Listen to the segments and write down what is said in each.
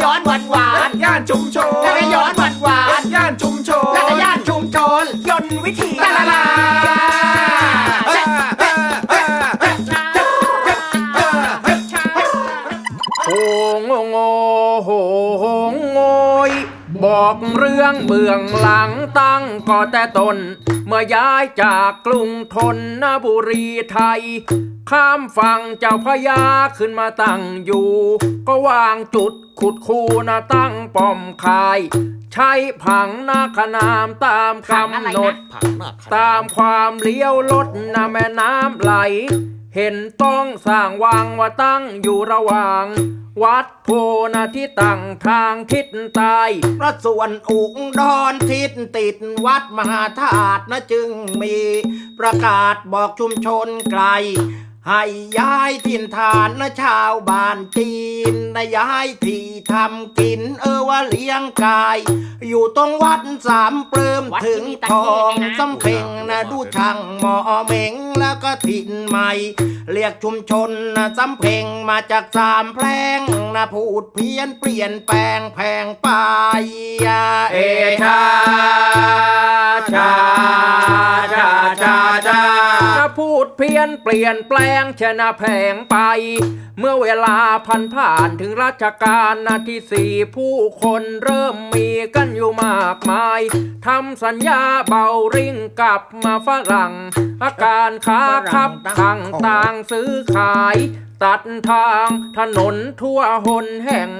ย้อนหวานหวานย่านชุมชนแล้วก็ย้อนหวานหวานย่านชุมชนแล้วก็ย่านชุมชนยนต์วิธีลาลาลาเอ้ยเอ้ยเอ้ยเอ้ยเอ้ยเอ้ยโหงโงโหงโงยบอกเรื่องเบื้องหลังตั้งก็แต่ตน เมื่อย้ายจากกรุงธนบุรีไทย ข้ามฝั่งเจ้าพระยาขึ้นมาตั้งอยู่ ก็วางจุดขุดคูนะตั้งป้อมคาย ใช้ผังนาขนามตามกำหนดตามความเลี้ยวลดนะแม่น้ำไหล เห็นต้องสร้างวังว่าตั้งอยู่ระหว่าง วัดโพนาที่ตั้งทางทิศใต้พระส่วนอุงดอนทิศติดวัดมหาธาตุนะจึงมีประกาศบอกชุมชนไกล ให้ย้ายถิ่นฐานนะชาวบ้านจีนนะย้ายที่ทำกินเออว่าเลี้ยงกาย อยู่ตรงวัดสามเปลืมถึงทองสำเพ็งนะดูช่างหมอเหม็งแล้วก็ถิ่นใหม่ เรียกชุมชนนะสำเพ็งมาจากสามแพร่งนะพูดเพี้ยนเปลี่ยนแปลงแพงไปเอเอชาชาชาชาชาถ้าพูดเพี้ยนเปลี่ยนแปลงชนะแผงไป เมื่อเวลาพันผ่านถึงรัชกาลนาที่สี่ผู้คนเริ่มมีกันอยู่มากมายทำสัญญาเบาริ่งกลับมาฝรั่ง อาการค้าคับต่างต่างๆซื้อขาย ตัดทางถนนทั่วหนแห่ง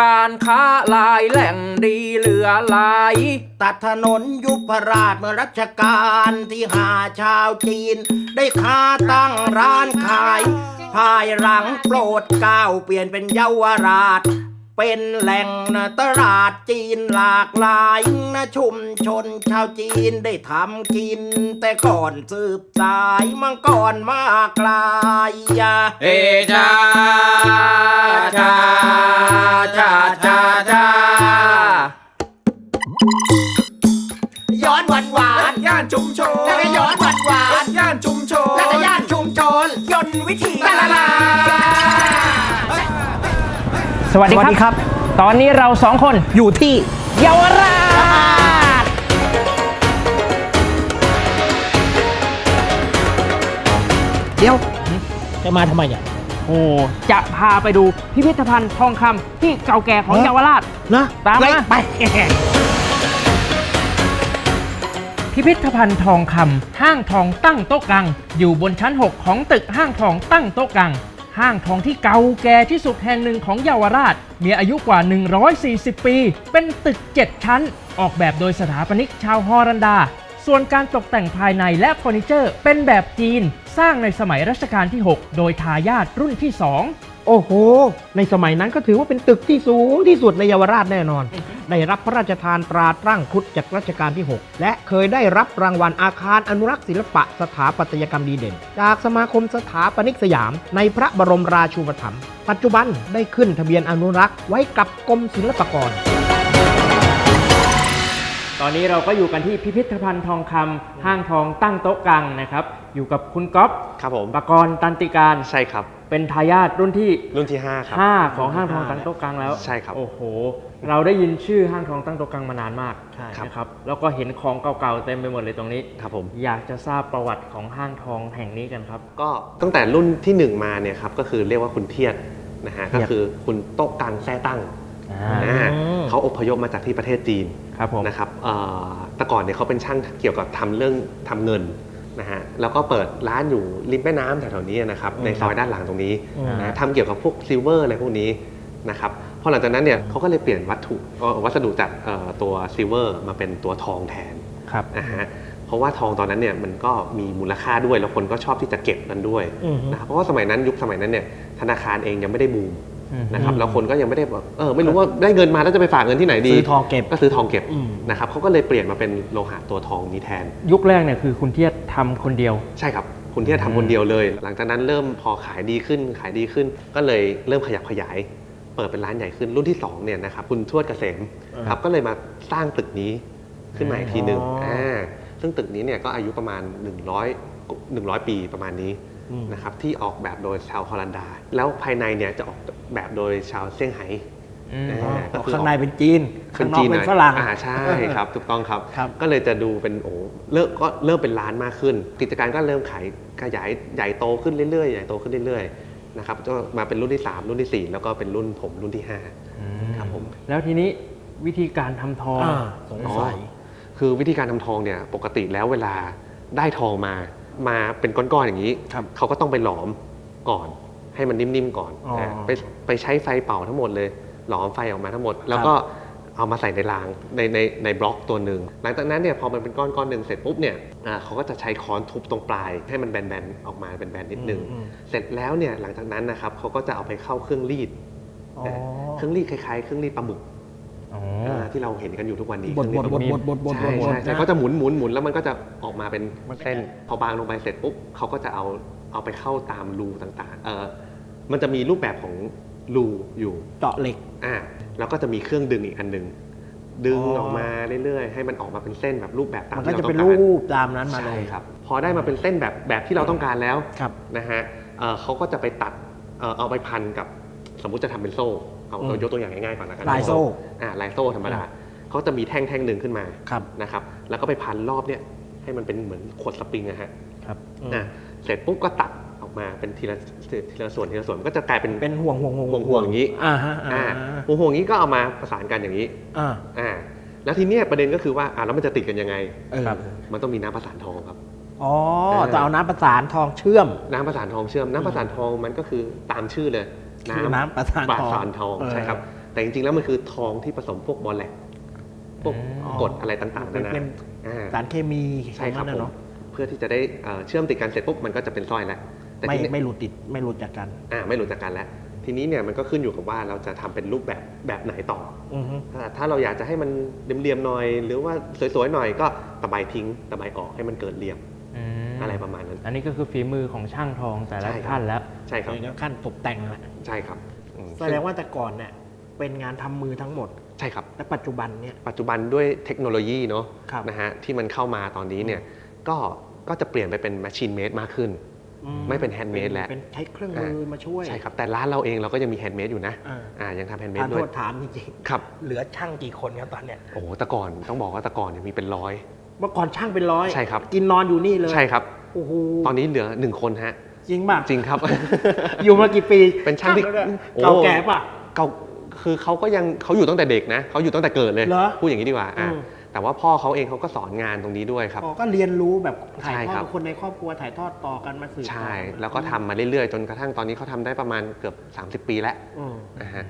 การค้าหลายแหล่งดีเหลือหลาย ตัดถนนยุพราชเมื่อรัชกาลที่หาชาวจีน ได้ค้าตั้งร้านขาย ภายหลังโปรดเก้าเปลี่ยนเป็นเยาวราช เป็นแหล่งนะตลาดจีนหลากหลายนะชุมชนชาวจีนได้ทำกิน แต่ก่อนสืบสายมังก่อนมากลาย เอชาชา สวัสดีครับ ตอนนี้เราสองคนอยู่ที่เยาวราชเดี๋ยวจะมาทำไมเนี่ยโอ้จะพาไปดูพิพิธภัณฑ์ทองคำที่เก่าแก่ของเยาวราชนะตามมาไปพิพิธภัณฑ์ทองคำห้างทองตั้งโต๊ะกังอยู่บนชั้น 6 ของตึกห้างทองตั้งโต๊ะกัง ห้างทองที่เก่าแก่ที่สุดแห่งหนึ่งของเยาวราช มีอายุกว่า 140 ปี เป็นตึก 7 ชั้น ออกแบบโดยสถาปนิกชาวฮอลันดา ส่วนการตกแต่งภายในและเฟอร์นิเจอร์ เป็นแบบจีน สร้างในสมัยรัชกาลที่ 6 โดยทายาทรุ่นที่ 2 โอ้โห ในสมัยนั้นก็ถือว่าเป็นตึกที่สูงที่สุดในเยาวราชแน่นอน ได้รับพระราชทานตราตั้งครุฑจากรัชกาลที่ 6 และเคยได้รับรางวัลอาคารอนุรักษ์ศิลปะสถาปัตยกรรมดีเด่น จากสมาคมสถาปนิกสยาม ในพระบรมราชูปถัมภ์ปัจจุบันได้ขึ้นทะเบียนอนุรักษ์ไว้กับกรมศิลปากร ตอนนี้เราก็อยู่กันที่พิพิธภัณฑ์ทองคำห้างทองตั้งโต๊ะกังนะครับ อยู่กับคุณก๊อฟครับผม ปกรณ์ตันติการ ใช่ครับ เป็นทายาทรุ่นที่รุ่นที่ 5 ครับ5ของห้างทองตั้งโต๊ะกังแล้วใช่ครับโอ้โห เราได้ยินชื่อห้างทองตั้งโต๊ะกังมานานมากครับ นะครับแล้วก็เห็นของเก่าๆเต็มไปหมดเลยตรงนี้ ครับผม อยากจะทราบประวัติของห้างทองแห่งนี้กันครับ ก็ตั้งแต่รุ่นทีหนึ่1 มาเนี่ยครับก็คือเรียกว่าคุณเทียดนะฮะเทีก็ยด คือคุณโต๊ะกังแท้ตั้งอ่าอ่าเขาอพยพมาจากที่ประเทศจีนครับผม นะครับเอ่อแต่ก่อนเนี่ยเขาเป็นช่างเกี่ยวกับทำเรื่องทำเงิน นะฮะแล้วก็เปิดร้านอยู่ริมแม่น้ำแถวๆนี้นะครับในซอยด้านหลังตรงนี้อืมนะทำเกี่ยวกับพวกซิลเวอร์อะไรพวกนี้นะครับพอหลังจากนั้นเนี่ยเขาก็เลยเปลี่ยนวัตถุเอ่อวัสดุจากเอ่อตัวซิลเวอร์มาเป็นตัวทองแทน ครับ นะฮะเพราะว่าทองตอนนั้นเนี่ยมันก็มีมูลค่าด้วยแล้วคนก็ชอบที่จะเก็บมันด้วยอือฮึนะครับเพราะว่าสมัยนั้นยุคสมัยนั้นเนี่ยธนาคารเองยังไม่ได้บูมอืม นะครับแล้วคนก็ยังไม่ได้แบบเออไม่รู้ว่าได้เงินมาแล้วจะไปฝากเงินที่ไหนดีซื้อทองเก็บก็ซื้อทองเก็บอืมนะครับเขาก็เลยเปลี่ยนมาเป็นโลหะตัวทองนี้แทน ยุคแรกเนี่ยคือคุณเทียดทำคนเดียวใช่ครับคุณที่จะทำคนเดียวเลย หลังจากนั้นเริ่มพอขายดีขึ้นขายดีขึ้น ก็เลยเริ่มขยับขยายเปิดเป็นร้านใหญ่ขึ้นรุ่นที่สองเนี่ยนะครับคุณทวดเกษมครับก็เลยมาสร้างตึกนี้ขึ้นมาอีกทีหนึ่งอ๋ออ่าซึ่งตึกนี้เนี่ยก็อายุประมาณ 100 100 ปีประมาณนี้นะครับที่ออกแบบโดยชาวฮอลันดา แล้วภายในเนี่ยจะออก แบบโดยชาวเซี่ยงไฮ้อืมอ่าก็คือข้างในเป็นจีน ข้างนอกจีเป็นหยฝรั่ง อ่าใช่ครับถูกต้องครับ ครับ ก็เลยจะดูเป็นโอ้เริ่มก็เริ่มเป็นร้านมากขึ้น กิจการก็เริ่มขายขยายใหญ่โตขึ้นเรื่อยๆใหญ่โตขึ้นเรื่อยๆนะครับก็มาเป็นรุ่นที่ 3 รุ่นที่4 แล้วก็เป็นรุ่นผมรุ่นที่ 5 ครับผม แล้วทีนี้วิธีการทำทองอ่าสงสัยคือวิธีการทำทองเนี่ยปกติแล้วเวลาได้ทองมา มาเป็นก้อนๆอย่างนี้ ครับ เขาก็ต้องไปหลอมก่อน ให้มันนิ่มๆก่อนอ๋อนะไปไปใช้ไฟเป่าทั้งหมดเลย หลอมไฟออกมาทั้งหมด แล้วก็เอามาใส่ในรางในในในบล็อกตัวหนึ่งหลังจากนั้นเนี่ยพอมันเป็นก้อนก้อนๆหนึ่งเสร็จปุ๊บเนี่ยอ่าเขาก็จะใช้ค้อนทุบตรงปลาย ให้มันแบนๆออกมาเป็นแบนนิดนึงอืม เสร็จแล้วเนี่ยหลังจากนั้นนะครับเขาก็จะเอาไปเข้าเครื่องรีดอ๋อนะเครื่องรีดคล้ายๆเครื่องรีดปลาหมึกอ๋อาที่เราเห็นกันอยู่ทุกวันนี้บดเครื่องบรีดดบปลาดหมึกบดบดบดบดใช่บดใช่แต่นะ ก็จะหมุนหมุนหมุนแล้วมันก็จะออกมาเป็นมันก็เส้น พอบางลงไปเสร็จปุ๊บเขาก็จะเอา เอาไปเข้าตามรูต่างๆเออมันจะมีรูปแบบของรูอยู่เจาะเหล็ก อ่าแล้วก็จะมีเครื่องดึงอีกอันหนึ่งดึงอ๋อ ออกมาเรื่อยๆ ให้มันออกมาเป็นเส้นแบบรูปแบบตามมันก็ที่เราจะต้เป็อนงการรูปตามนั้นมาเลใช่ยครับ พอได้มาเป็นเส้นแบบแบบที่เราต้องการแล้วครับ นะฮะเอ่อเขาก็จะไปตัดเอ่อเอาไปพันกับสมมุติจะทำเป็นโซ่ เอาอืมเอายกตัวอย่างง่ายๆก่อนละกันลายโซ่อ่าลายโซ่ธรรมดาเขาจะมีแท่งแท่งหนึ่งขึ้นมาครับนะครับ แล้วก็ไปพันรอบเนี่ยให้มันเป็นเหมือนขวดสปริงนะฮะ ครับอืมอะ เสร็จปุ๊บก็ตัดออกมาเป็นทีละทีละส่วนทีละส่วนมันก็จะกลายเป็นเป็นห่วงห่วงห่วงห่วงห่วงอย่างนี้อ่าฮะอ่าอ่าห่วงห่วงอย่างนี้ก็เอามาประสานกันอย่างนี้อ่าอ่าแล้วทีเนี้ยประเด็นก็คือว่าอ่าแล้วมันจะติดกันยังไงเออมันต้องมีน้ำประสานทองครับอ๋อเออจะเอาน้ำประสานทองเชื่อม น้ำประสานทองเชื่อม น้ำประสานทองมันก็คือตามชื่อเลยคือน้ำประสานทองประสานทองเออใช่ครับ แต่จริงๆแล้วมันคือทองที่ผสมพวกบอลแลกพวกอ๋อกรดอะไรต่างๆเป็นานนาเป็นอ่าสารเคมีใช่ครับของมันผมน่ะ เนาะเพื่อที่จะได้เอ่อเชื่อมติดกันเสร็จปุ๊บมันก็จะเป็นสร้อยแล้วแต่ไม่ทีนี้ไม่หลุดติดไม่หลุดจากกันอ่าไม่หลุดจากกันแล้วทีนี้เนี่ยมันก็ขึ้นอยู่กับว่าเราจะทำเป็นรูปแบบแบบไหนต่ออือฮึถ้าถ้าเราอยากจะให้มันเรียมๆหน่อย หรือว่าสวยๆหน่อยก็ตะไบทิ้งตะไบออกให้มันเกิดเหลี่ยมมอะไรประมาณนั้น อันนี้ก็คือฝีมือของช่างทองแต่ละใช่ครับท่านแล้ว ใช่ครับแล้วขั้นตกแต่งแหละใช่ครับอืมแสดงว่าแต่ก่อนเนี่ยเป็นงานทำมือทั้งหมด ใช่ครับ และปัจจุบันเนี่ย ปัจจุบันด้วยเทคโนโลยีเนาะครับนะฮะที่มันเข้ามาตอนนี้เนี่ย ก็ก็จะเปลี่ยนไปเป็น machine made มากขึ้น อืไม่เป็น handmade แล้ว เป็นใช้เครื่องมือมาช่วยใช่ครับแต่ร้านเราเองเราก็ยังมี handmade อยู่นะอ่าอ่ายังทำทาน handmade โทด้วยษถามจริงครับๆเหลือช่างกี่คนครับตอนเนี้ยโอ้โหแต่ก่อนต้องบอกว่าแต่ก่อนเนี่ยมีเป็นร้อย เมื่อก่อนช่างเป็นร้อยใช่ครับ กินนอนอยู่นี่เลยใช่ครับ โอ้โหตอนนี้เหลือหนึ่งคนฮะ จริงป่ะจริงครับ อยู่มากี่ปีเป็นช่างที่แล้วด้วยโอ้ เก่าแก่ป่ะ เก่าคือเขาก็ยังเขาอยู่ตั้งแต่เด็กนะเขาอยู่ตั้งแต่เกิดเลยเหรอพูดอย่างนี้ดีกว่าอะอืม แต่ว่าพ่อเขาเองเขาก็สอนงานตรงนี้ด้วยครับ อ๋อก็เรียนรู้แบบถ่ายใช่ทอครัดบกับคนในครอบครัวถ่ายทอดต่อกันมาสืบใช่ ต่อแล้วก็ทำมาเรื่อยๆ จนกระทั่งตอนนี้เขาทำได้ประมาณเกือบ 30 ปีแล้วอืม นะฮะ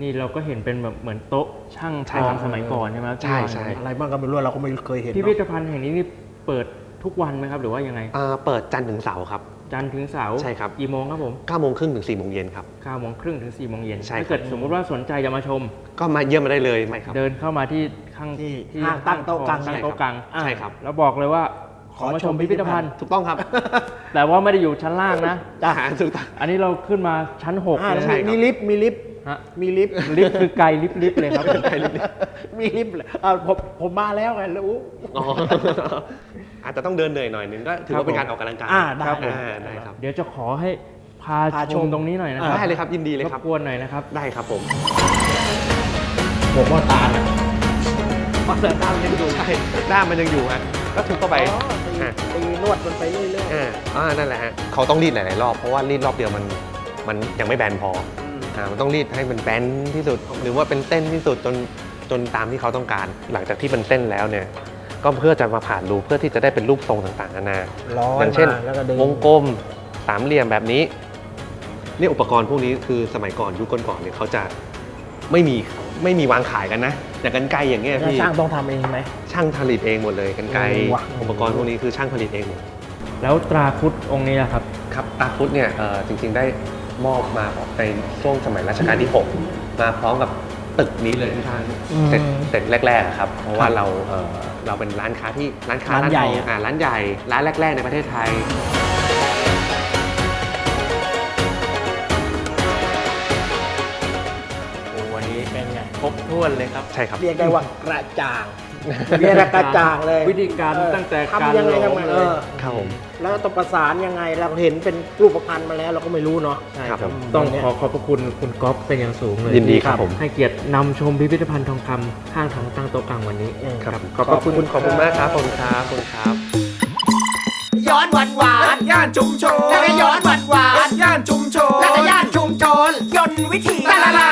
นี่เราก็เห็นเป็นแบบเหมือนโต๊ะช่างทใช่อครังบสมัยก่อนใช่ไหมครับใช่ใช่ อะไรบ้างก็ไม่รู้เราก็ไม่เคยเห็นพิพิธเนอะภัณฑ์แห่งนี้นี่เปิด ทุกวันไหมครับหรือว่ายังไงอ่าเปิดจันทร์ถึงเสาร์ครับ จันทร์ถึงเสาร์ใช่ครับ กี่โมงครับผม9โมงครึ่งถึง4โมงเย็นครับ 9โมงครึ่งถึง4โมงเย็นใช่ครับ ถ้าเกิดสมมุติว่าสนใจจะมาชม ก็มาเยี่ยมมาได้เลยไหมครับ เดินเข้ามาที่ข้างที่ห้างตั้งโต๊ะกลาง ตั้งโต๊ะกลางใช่ครับแล้วบอกเลยว่าขอมาชมพิพิธภัณฑ์ ถูกต้องครับ แต่ว่าไม่ได้อยู่ชั้นล่างนะจ้าถูกต้อง อันนี้เราขึ้นมาชั้น6อ่าเลยใช่มีครับ มีลิฟต์มีลิฟต์ฮะมีลิฟต์ลิฟต์คือไกลลิฟต์ลิฟต์เลยครับ มีลิฟต์เลยอ่าผมผมมาแล้วไงแล้วอู้ อ๋อ อาจจะต้องเดินเหนื่อยหน่อยนึงก็ถือว่าเป็นการออกกำลังกายอ่าได้ครับได้อ่าได้ครับ เดี๋ยวจะขอให้พาพาชชมม ตรงนี้หน่อยนะครับได้เลยครับยินดีเลยรครับ บกวนหน่อยนะครับได้ครับผมผมว่าตาลมาแต่ตาลยังอยู่ใช่ด้ามมันยังอยู่ฮะก็ทุบเข้าไปอ๋อตีอะตีนวดมันไปเรื่อยอ่าอ่านั่นแหละฮะเขาต้องรีดหลาย ๆ รอบเพราะว่ารีดรอบเดียวมันมันยังไม่แบนพอๆอ่ามันต้องรีดให้มันแบนที่สุด หรือว่าเป็นเส้นที่สุดจนจนตามที่เขาต้องการ หลังจากที่เป็นเส้นแล้วเนี่ย ก็เพื่อจะมาผ่านรูเพื่อที่จะได้เป็นรูปทรงต่างๆนานาร้ออยย่างเช่นมาแล้วก็ดึง วงกลมสามเหลี่ยมแบบนี้เนี่ยอุปกรณ์พวกนี้คือสมัยก่อนยุคก่อนๆเนี่ยเขาจะไม่มีไม่มีวางขายกันนะอย่างกันไกรอย่างเงี้ยแล้วพี่ ช่างต้องทำเองไหม ช่างผลิตเองหมดเลยกันไกรเออว่ะ อุปกรณ์พวกนี้คือช่างผลิตเองหมดแล้วตราครุดองค์นี้นะครับ ครับตาพุทธเนี่ยเอ่อจริงๆได้มอบมาในช่วงสมัยรัชกาลที่ 6 มาพร้อมกับ ตึกนี้เลยที่ทางอืมเสร็จเสร็จแรกๆอะครับ เพราะว่าเราเอ่อเราเป็นร้านค้าที่ร้านค้าร้านใหญ่ทองอะ อ่าร้านใหญ่ ร้านแรก ๆ ในประเทศไทย โอ้วันนี้เป็นไงครบถ้วนเลยครับ ใช่ครับ เรียกได้ว่ากระจ่าง เนี่ยนกระจ่างเลยวิธีการตั้งแต่ทำยังไงลงทำไงเอลยอครับผม แล้วตกองประสานยังไงเราเห็นเป็นรูปพรรณมาแล้วเราก็ไม่รู้เนาะ ใช่ครับต้องขอขอบพระคุณคุณก๊อฟเป็นอย่างสูงเลยยินดีครับผม ให้เกียรตินำชมพิพิธภัณฑ์ทองคำข้างทางตั้งโต๊ะกลางวันนี้ครับ ขอบพระคุณขอบคุณมากครับขอบคุณครับขอบคุณครับ ย้อนหวานหวานย่านชุมชนแล้วก็ย้อนหวานหวานย่านชุมชนแล้วก็ย่านชุมชนยนต์วิถีลาลา